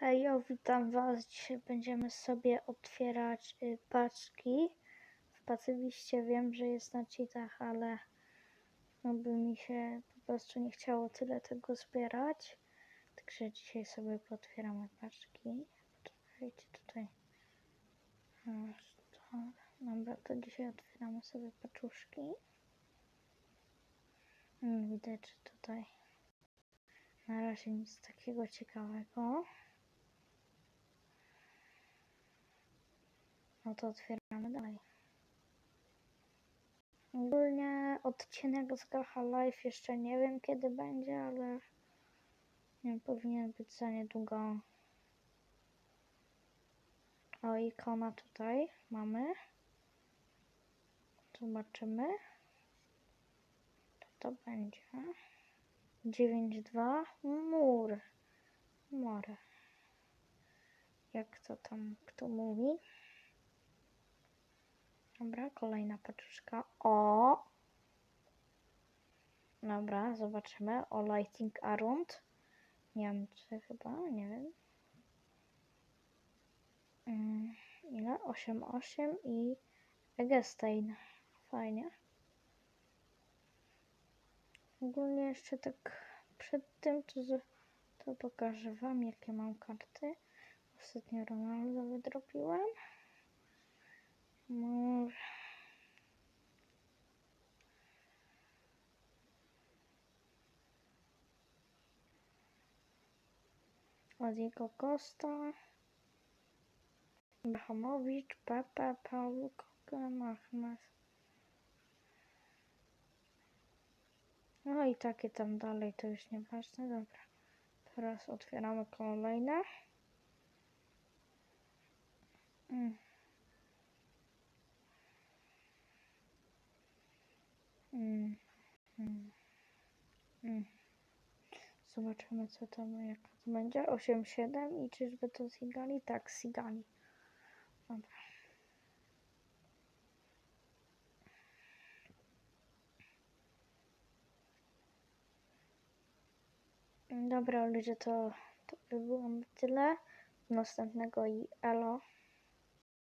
Hejo, witam Was. Dzisiaj będziemy sobie otwierać y, paczki. W pacywiście wiem, że jest na cheatach, ale no by mi się po prostu nie chciało tyle tego zbierać. Także dzisiaj sobie potwieramy paczki. Poczekajcie tutaj. Dobra, to dzisiaj otwieramy sobie paczuszki. Mm, Widać, że tutaj na razie nic takiego ciekawego. No to otwieramy dalej. Ogólnie odcinek z Gacha Live jeszcze nie wiem kiedy będzie, ale nie powinien być za niedługo. O, ikona tutaj mamy. Zobaczymy. Co to będzie? 9.2 mur. Mur. Jak to tam kto mówi? Dobra, kolejna paczuszka. O! Dobra, zobaczymy. O Lighting Around. Nie chyba, nie wiem. Mm, ile? 8,8 i Egestein. Fajnie. Ogólnie jeszcze tak przed tym, to, to pokażę Wam, jakie mam karty. Ostatnio Ronaldo wydropiłem. Mur. Od jego Costa. Brahmowicz, Pepe, Paul, Kogan, Ahmed. No i takie tam dalej, to już nieważne. Dobra. Teraz otwieramy kolejne. Mm. Zobaczymy co tam, jak to będzie. 8-7 i czyżby to Sigali? Tak, Sigali. Dobra. Dobra ludzie, to, to by było tyle. Następnego i elo.